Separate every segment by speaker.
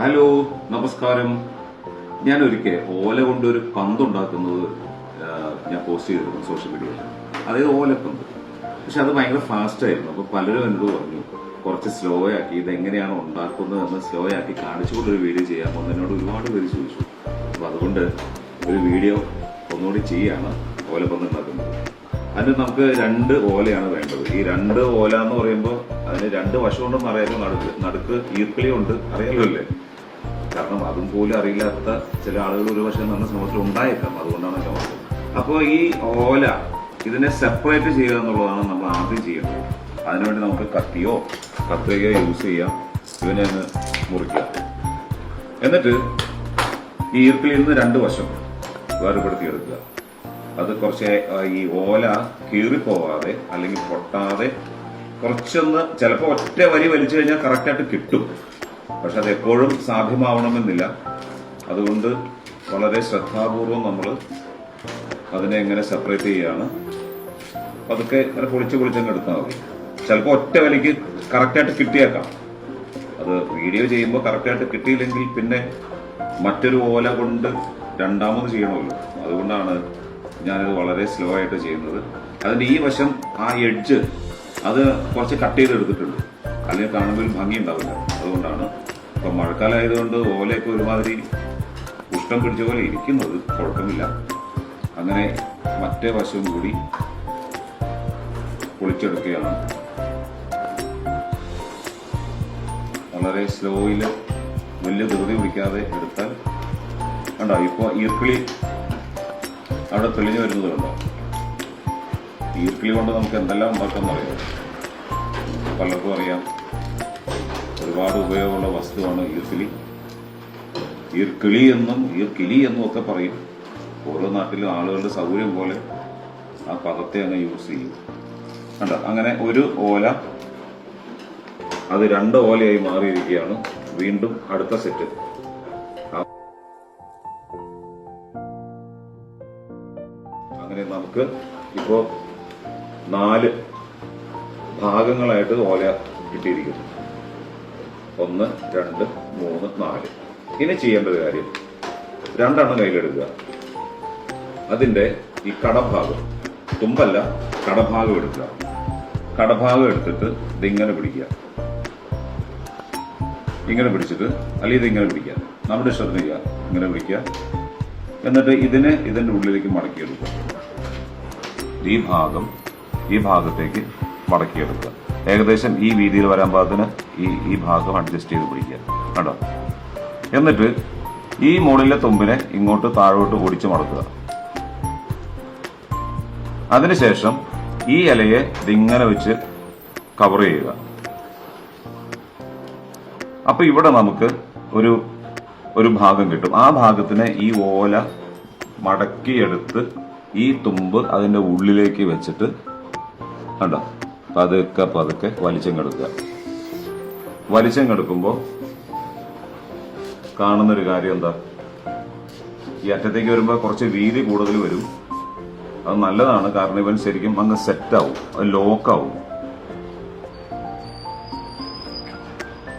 Speaker 1: Hello നമസ്കാരം. ഞാൻ ഒരിക്കൽ ഓല കൊണ്ട് ഒരു പന്തുണ്ടാക്കുന്നത് ഞാൻ പോസ്റ്റ് ചെയ്തിരുന്നു സോഷ്യൽ മീഡിയയിൽ അതായത് ഓലപ്പന്ത് പക്ഷെ അത് ഭയങ്കര ഫാസ്റ്റ് ആയിരുന്നു. അപ്പൊ പലരും എന്നോട് പറഞ്ഞു കുറച്ച് സ്ലോ ആക്കി ഇതെങ്ങനെയാണ് ഉണ്ടാക്കുന്നത് എന്ന് സ്ലോ ആക്കി കാണിച്ചുകൊണ്ടൊരു വീഡിയോ ചെയ്യാമോ എന്ന് എന്നോട് ഒരുപാട് പേര് ചോദിച്ചു. അപ്പൊ അതുകൊണ്ട് ഒരു വീഡിയോ ഒന്നുകൂടി ചെയ്യാണ് ഓലപ്പന്ത് ഉണ്ടാക്കുന്നത്. അതിന് നമുക്ക് രണ്ട് ഓലയാണ് വേണ്ടത്. ഈ രണ്ട് ഓല എന്ന് പറയുമ്പോൾ അതിന് രണ്ട് വശമുണ്ടെന്ന് അറിയാലോ നടുക്ക് നടുക്ക് ഈർക്കിളിയുണ്ട്. അറിയാലോ അല്ലേ? കാരണം അതും പോലും അറിയില്ലാത്ത ചില ആളുകൾ ഒരു വശം നമ്മുടെ സമൂഹത്തിൽ ഉണ്ടായേക്കാം. അതുകൊണ്ടാണ് ഞാൻ പറഞ്ഞത്. അപ്പോൾ ഈ ഓല ഇതിനെ സെപ്പറേറ്റ് ചെയ്യുക എന്നുള്ളതാണ് നമ്മൾ ആദ്യം ചെയ്യേണ്ടത്. അതിനുവേണ്ടി നമുക്ക് കത്തിയോ കത്രികയോ യൂസ് ചെയ്യാം. ഇതിനെ ഒന്ന് മുറിക്കാം എന്നിട്ട് ഈ ഈർക്കിളിൽ നിന്ന് രണ്ട് വശം വേർപെടുത്തിയെടുക്കുക. അത് കുറച്ച് ഈ ഓല കീറിപ്പോവാതെ അല്ലെങ്കിൽ പൊട്ടാതെ കുറച്ചൊന്ന് ചിലപ്പോൾ ഒറ്റ വരി വലിച്ചു കഴിഞ്ഞാൽ കറക്റ്റായിട്ട് കിട്ടും. പക്ഷെ അത് എപ്പോഴും സാധ്യമാവണമെന്നില്ല. അതുകൊണ്ട് വളരെ ശ്രദ്ധാപൂർവം നമ്മൾ അതിനെ എങ്ങനെ സെപ്പറേറ്റ് ചെയ്യുകയാണ് അതൊക്കെ ഇങ്ങനെ പൊളിച്ച് പൊളിച്ചങ്ങ് എടുത്താൽ മതി. ചിലപ്പോൾ ഒറ്റ വലിക്ക് കറക്റ്റായിട്ട് കിട്ടിയേക്കാം. അത് വീഡിയോ ചെയ്യുമ്പോൾ കറക്റ്റായിട്ട് കിട്ടിയില്ലെങ്കിൽ പിന്നെ മറ്റൊരു ഓല കൊണ്ട് രണ്ടാമത് ചെയ്യണമല്ലോ. അതുകൊണ്ടാണ് ഞാനിത് വളരെ സ്ലോ ആയിട്ട് ചെയ്യുന്നത്. അതിന്റെ ഈ വശം ആ എഡ്ജ് അത് കുറച്ച് കട്ട് ചെയ്തെടുത്തിട്ടുണ്ട്. അല്ലെങ്കിൽ കാണുമ്പോൾ ഭംഗി ഉണ്ടാവില്ല. അതുകൊണ്ടാണ് ഇപ്പൊ മഴക്കാലമായതുകൊണ്ട് ഓലയൊക്കെ ഒരുമാതിരി പുഷ്ടം പിടിച്ച പോലെ ഇരിക്കുന്നത് കുഴപ്പമില്ല. അങ്ങനെ മറ്റേ വശവും കൂടി പൊളിച്ചെടുക്കുകയാണ്. വളരെ സ്ലോയിൽ വലിയ ധൃതി പിടിക്കാതെ എടുത്താൽ കണ്ടോ ഇപ്പോൾ ഈർക്കിളി അവിടെ തെളിഞ്ഞു വരുന്നത് ഈർക്കിളി കൊണ്ട് നമുക്ക് എന്തെല്ലാം ഉണ്ടാക്കാമെന്ന് അറിയാം. പലർക്കും അറിയാം. ഒരുപാട് ഉപയോഗമുള്ള വസ്തുവാണ് ഈർക്കിളി. ഈർക്കിളി എന്നും ഈർക്കിളി എന്നും ഒക്കെ പറയും. ഓരോ നാട്ടിലും ആളുകളുടെ സൗകര്യം പോലെ ആ പദത്തെ അങ്ങ് യൂസ് ചെയ്യും. കണ്ട? അങ്ങനെ ഒരു ഓല അത് രണ്ട് ഓലയായി മാറിയിരിക്കുകയാണ്. വീണ്ടും അടുത്ത സെറ്റ്. അങ്ങനെ നമുക്ക് ഇപ്പോ നാല് ഭാഗങ്ങളായിട്ട് ഓല കിട്ടിയിരിക്കുന്നു. ഒന്ന് രണ്ട് മൂന്ന് നാല്. ഇനി ചെയ്യേണ്ട ഒരു കാര്യം. രണ്ടെണ്ണം കയ്യിലെടുക്കുക. അതിന്റെ ഈ കടഭാഗം തുമ്പല്ല കടഭാഗം എടുക്കുക. കടഭാഗം എടുത്തിട്ട് ഇതിങ്ങനെ പിടിക്കുക. ഇങ്ങനെ പിടിച്ചിട്ട് അല്ലെങ്കിൽ ഇതിങ്ങനെ പിടിക്കുക. നമ്മുടെ ഇഷ്ടത്തിന് ചെയ്യുക ഇങ്ങനെ പിടിക്കുക. എന്നിട്ട് ഇതിനെ ഇതിന്റെ ഉള്ളിലേക്ക് മടക്കിയെടുക്കുക. ഈ ഭാഗം ഈ ഭാഗത്തേക്ക് മടക്കിയെടുക്കുക. ഏകദേശം ഈ വീതിയിൽ വരാൻ പാകത്തിന് ഈ ഈ ഭാഗം അഡ്ജസ്റ്റ് ചെയ്ത് പിടിക്കുക. കേട്ടോ എന്നിട്ട് ഈ മുകളിലെ തുമ്പിനെ ഇങ്ങോട്ട് താഴോട്ട് ഓടിച്ച് മടക്കുക. അതിനുശേഷം ഈ ഇലയെ ഇതിങ്ങനെ വെച്ച് കവർ ചെയ്യുക. അപ്പൊ ഇവിടെ നമുക്ക് ഒരു ഒരു ഭാഗം കിട്ടും. ആ ഭാഗത്തിനെ ഈ ഓല മടക്കിയെടുത്ത് ഈ തുമ്പ് അതിന്റെ ഉള്ളിലേക്ക് വെച്ചിട്ട് കണ്ടോ? പതുക്കെ പതുക്കെ വലിച്ചെടുക്കുക വലിച്ചെടുക്കുമ്പോൾ കാണുന്നൊരു കാര്യം എന്താ? ഈ അറ്റത്തേക്ക് വരുമ്പോൾ കുറച്ച് വീതി കൂടുതൽ വരും. അത് നല്ലതാണ്. കാരണം ഇവൻ ശരിക്കും അങ്ങ് സെറ്റ് ആവും. അത് ലോക്കാവും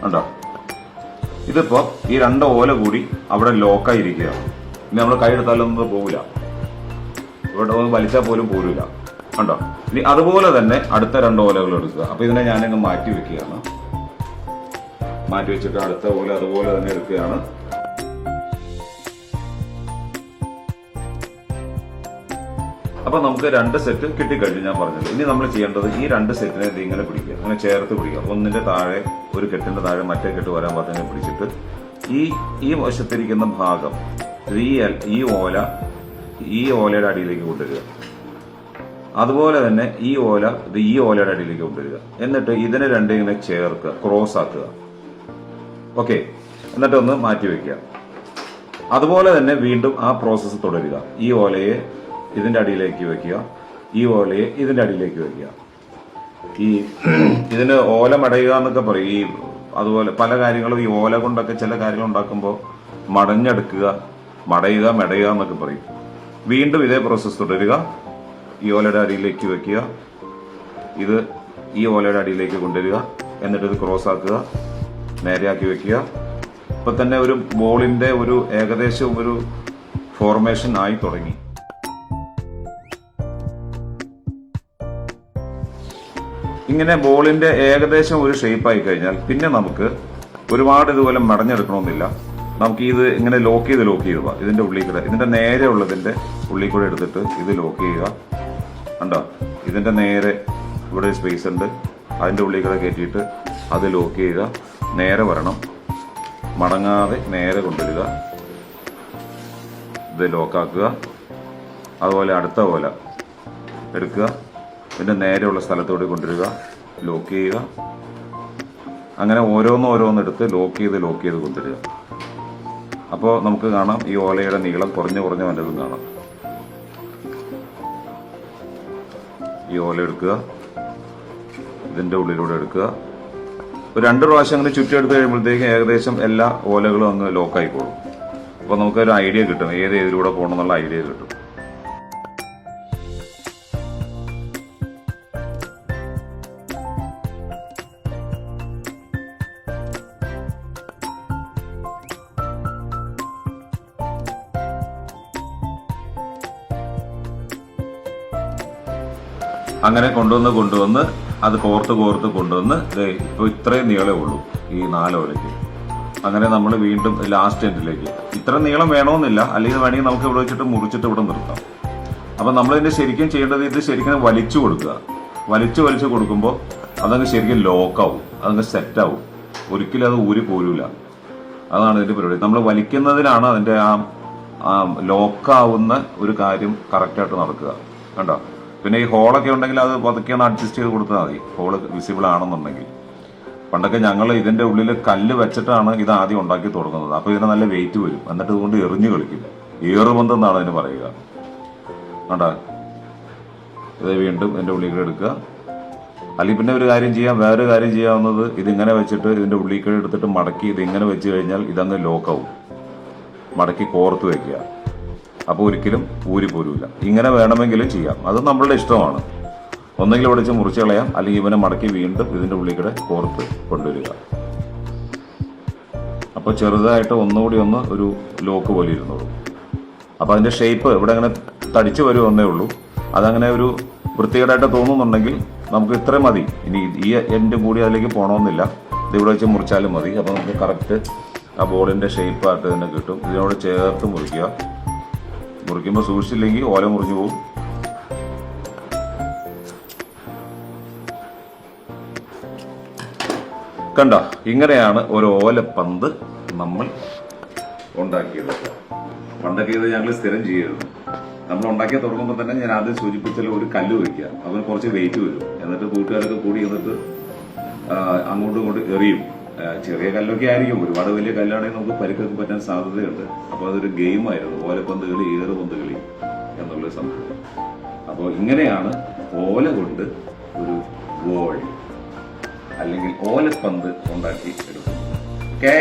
Speaker 1: ഉണ്ടോ ഇതിപ്പോ ഈ രണ്ട് ഓല കൂടി അവിടെ ലോക്കായിരിക്കുകയാണ് ഇനി നമ്മൾ കൈ എടുത്താലൊന്നും പോകില്ല ഇവിടെ വലിച്ചാൽ പോലും പോരില്ല കണ്ടോ ഇനി അതുപോലെ തന്നെ അടുത്ത രണ്ട് ഓലകൾ എടുക്കുക. അപ്പൊ ഇതിനെ ഞാനങ്ങ് മാറ്റി വെക്കുകയാണ്. മാറ്റി വെച്ചിട്ട് അടുത്ത ഓല അതുപോലെ തന്നെ എടുക്കുകയാണ്. അപ്പൊ നമുക്ക് രണ്ട് സെറ്റ് കിട്ടിക്കഴിഞ്ഞു ഞാൻ പറഞ്ഞത് ഇനി നമ്മൾ ചെയ്യേണ്ടത് ഈ രണ്ട് സെറ്റിനെ ഇങ്ങനെ പിടിക്കുക. അങ്ങനെ ചേർത്ത് പിടിക്കുക. ഒന്നിന്റെ താഴെ ഒരു കെട്ടിന്റെ താഴെ മറ്റേ കെട്ട് വരാൻ പാകത്തിന് പിടിച്ചിട്ട് ഈ ഈ വശത്തിരിക്കുന്ന ഭാഗം ഈ ഓല ഈ ഓലയുടെ അടിയിലേക്ക് കൊണ്ടുവരിക. അതുപോലെ തന്നെ ഈ ഓല ഇത് ഈ ഓലയുടെ അടിയിലേക്ക് കൊണ്ടുവരിക. എന്നിട്ട് ഇതിനെ രണ്ടും ഇങ്ങനെ ചേർക്കുക ക്രോസ് ആക്കുക. ഓക്കെ എന്നിട്ട് ഒന്ന് മാറ്റി വെക്കുക. അതുപോലെ തന്നെ വീണ്ടും ആ പ്രോസസ്സ് തുടരുക. ഈ ഓലയെ ഇതിന്റെ അടിയിലേക്ക് വെക്കുക. ഈ ഓലയെ ഇതിന്റെ അടിയിലേക്ക് വെക്കുക. ഈ ഇതിന് ഓല മടയുക എന്നൊക്കെ പറയും. ഈ അതുപോലെ പല കാര്യങ്ങളും ഈ ഓല കൊണ്ടൊക്കെ ചില കാര്യങ്ങൾ ഉണ്ടാക്കുമ്പോൾ മടഞ്ഞെടുക്കുക മടയുക മെടയുക എന്നൊക്കെ പറയും. വീണ്ടും ഇതേ പ്രോസസ്സ് തുടരുക. ഈ ഓലയുടെ അടിയിലേക്ക് വെക്കുക. ഇത് ഈ ഓലയുടെ അടിയിലേക്ക് കൊണ്ടുവരിക. എന്നിട്ട് ഇത് ക്രോസ് ആക്കുക. നേരെയാക്കി വെക്കുക. ഇപ്പൊ തന്നെ ഒരു ബോളിന്റെ ഒരു ഏകദേശം ഒരു ഫോർമേഷൻ ആയി തുടങ്ങി. ഇങ്ങനെ ബോളിന്റെ ഏകദേശം ഒരു ഷേപ്പ് ആയി കഴിഞ്ഞാൽ പിന്നെ നമുക്ക് ഒരുപാട് ഇതുപോലെ മടഞ്ഞെടുക്കണമെന്നില്ല. നമുക്ക് ഇത് ഇങ്ങനെ ലോക്ക് ചെയ്ത് ലോക്ക് ചെയ്യുക ഇതിന്റെ ഉള്ളിൽ കൂടെ ഇതിന്റെ നേരെ ഉള്ളതിന്റെ ഉള്ളിൽ കൂടെ എടുത്തിട്ട് ഇത് ലോക്ക് ചെയ്യുക. കണ്ടോ? ഇതിന്റെ നേരെ ഇവിടെ ഒരു സ്പേസ് ഉണ്ട്. അതിന്റെ ഉള്ളിൽ കൂടെ കയറ്റിയിട്ട് അത് ലോക്ക് ചെയ്യുക നേരെ വരണം. മടങ്ങാതെ നേരെ കൊണ്ടുവരിക. ഇത് ലോക്കാക്കുക അതുപോലെ അടുത്ത പോലെ എടുക്കുക. ഇതിന്റെ നേരെയുള്ള സ്ഥലത്തോടെ കൊണ്ടുവരിക. ലോക്ക് ചെയ്യുക. അങ്ങനെ ഓരോന്ന് ഓരോന്ന് എടുത്ത് ലോക്ക് ചെയ്ത് ലോക്ക് ചെയ്ത് കൊണ്ടുവരിക. അപ്പോൾ നമുക്ക് കാണാം ഈ ഓലയുടെ നീളം കുറഞ്ഞു കുറഞ്ഞു വല്ലതും കാണാം. ഈ ഓല എടുക്കുക. ഇതിന്റെ ഉള്ളിലൂടെ എടുക്കുക. ഒരു രണ്ട് പ്രാവശ്യം അങ്ങനെ ചുറ്റി എടുത്ത് കഴിയുമ്പോഴത്തേക്കും ഏകദേശം എല്ലാ ഓലകളും അങ്ങ് ലോക്കായിക്കോളും അപ്പോൾ നമുക്കൊരു ഐഡിയ കിട്ടും. ഏത് ഏതിലൂടെ പോകണം എന്നുള്ള ഐഡിയ കിട്ടും. അങ്ങനെ കൊണ്ടുവന്ന് കൊണ്ടുവന്ന് അത് കോർത്ത് കോർത്ത് കൊണ്ടുവന്ന് ഇപ്പോൾ ഇപ്പൊ ഇത്രയും നീളേ ഉള്ളൂ ഈ നാലോലയ്ക്ക് അങ്ങനെ നമ്മൾ വീണ്ടും ലാസ്റ്റ് എൻഡിലേക്ക് ഇത്ര നീളം വേണമെന്നില്ല അല്ലെങ്കിൽ വേണമെങ്കിൽ നമുക്ക് ഇവിടെ വെച്ചിട്ട് മുറിച്ചിട്ട് ഇവിടെ നിർത്താം. അപ്പം നമ്മൾ ഇതിന്റെ ശരിക്കും ചെയ്യേണ്ടത് ഇത് ശരിക്കും വലിച്ചു കൊടുക്കുക. വലിച്ചു വലിച്ചു കൊടുക്കുമ്പോൾ അതങ്ങ് ശരിക്കും ലോക്കാവും അതങ്ങ് സെറ്റാവും ഒരിക്കലും അത് ഊരി പോരൂല. അതാണ് ഇതിന്റെ പരിപാടി. നമ്മൾ വലിക്കുന്നതിനാണ് അതിന്റെ ആ ലോക്കാവുന്ന ഒരു കാര്യം കറക്റ്റായിട്ട് നടക്കുക. കണ്ടോ? പിന്നെ ഈ ഹോളൊക്കെ ഉണ്ടെങ്കിൽ അത് പതുക്കെ ഒന്ന് അഡ്ജസ്റ്റ് ചെയ്ത് കൊടുത്താൽ മതി. ഹോൾ വിസിബിൾ ആണെന്നുണ്ടെങ്കിൽ. പണ്ടൊക്കെ ഞങ്ങൾ ഇതിന്റെ ഉള്ളിൽ കല്ല് വെച്ചിട്ടാണ് ഇത് ആദ്യം ഉണ്ടാക്കി തുടങ്ങുന്നത്. അപ്പൊ ഇതിന് നല്ല വെയിറ്റ് വരും. എന്നിട്ട് ഇതുകൊണ്ട് എറിഞ്ഞു കളിക്കും ഏറുബന്ധം എന്നാണ് അതിന് പറയുക. കണ്ടാ? ഇത് വീണ്ടും എന്റെ ഉള്ളിൽ എടുക്കുക. അല്ലെങ്കിൽ പിന്നെ ഒരു കാര്യം ചെയ്യാം. വേറൊരു കാര്യം ചെയ്യാവുന്നത് ഇതിങ്ങനെ വെച്ചിട്ട് ഇതിന്റെ ഉള്ളിൽ എടുത്തിട്ട് മടക്കി ഇതിങ്ങനെ വെച്ച് കഴിഞ്ഞാൽ ഇതങ്ങ് ലോക്കാവും മടക്കി കോർത്ത് വെക്കുക. അപ്പോൾ ഒരിക്കലും ഊരി പോരൂല. ഇങ്ങനെ വേണമെങ്കിലും ചെയ്യാം. അത് നമ്മളുടെ ഇഷ്ടമാണ്. ഒന്നെങ്കിൽ ഇവിടെ മുറിച്ച് കളയാം. അല്ലെങ്കിൽ ഇവനെ മടക്കി വീണ്ടും ഇതിന്റെ ഉള്ളിൽ കൂടെ കോർത്ത് കൊണ്ടുവരിക. അപ്പോൾ ചെറുതായിട്ട് ഒന്നുകൂടി ഒന്ന് ഒരു ലോക്ക് പോലെ ഇരുന്നോളൂ. അപ്പോൾ അതിന്റെ ഷേപ്പ് ഇവിടെ അങ്ങനെ തടിച്ച് വരുമെന്നേ ഉള്ളൂ. അതങ്ങനെ ഒരു വൃത്തികേടായിട്ട് തോന്നുന്നുണ്ടെങ്കിൽ നമുക്ക് ഇത്ര മതി. ഇനി ഈ എന്റെ കൂടി അതിലേക്ക് പോകണമെന്നില്ല ഇത് ഇവിടെ വെച്ച് മുറിച്ചാലും മതി. അപ്പോൾ നമുക്ക് കറക്റ്റ് ആ ബോളിന്റെ ഷേപ്പായിട്ട് തന്നെ കിട്ടും. ഇതിനോട് ചേർത്ത് മുറിക്കുക. മുറിക്കുമ്പോൾ സൂക്ഷിച്ചില്ലെങ്കിൽ ഓല മുറിഞ്ഞു പോകും കണ്ട ഇങ്ങനെയാണ് ഒരു ഓലപ്പന്ത് നമ്മൾ ഉണ്ടാക്കിയത്. പണ്ടൊക്കെ ഇത് ഞങ്ങൾ സ്ഥിരം ചെയ്യരുത് നമ്മൾ ഉണ്ടാക്കിയ തുടങ്ങുമ്പോൾ തന്നെ ഞാൻ ആദ്യം സൂചിപ്പിച്ചാൽ ഒരു കല്ല് വയ്ക്കുക അതിന് കുറച്ച് വെയിറ്റ് വരും. എന്നിട്ട് കൂട്ടുകാരൊക്കെ കൂടി എന്നിട്ട് അങ്ങോട്ടും ഇങ്ങോട്ടും എറിയും. ചെറിയ കല്ലൊക്കെ ആയിരിക്കും. ഒരുപാട് വലിയ കല്ലാണെങ്കിൽ നമുക്ക് പരിക്കൊക്കെ പറ്റാൻ സാധ്യതയുണ്ട്. അപ്പോൾ അതൊരു ഗെയിമായിരുന്നു ഓലപ്പന്ത് കളി ഏറുപന്ത് കളി എന്നുള്ള സംഭവം. അപ്പോൾ ഇങ്ങനെയാണ് ഓല കൊണ്ട് ഒരു ഗോൾ അല്ലെങ്കിൽ ഓലപ്പന്ത് ഉണ്ടാക്കി എടുക്കുന്നത്. ഓക്കേ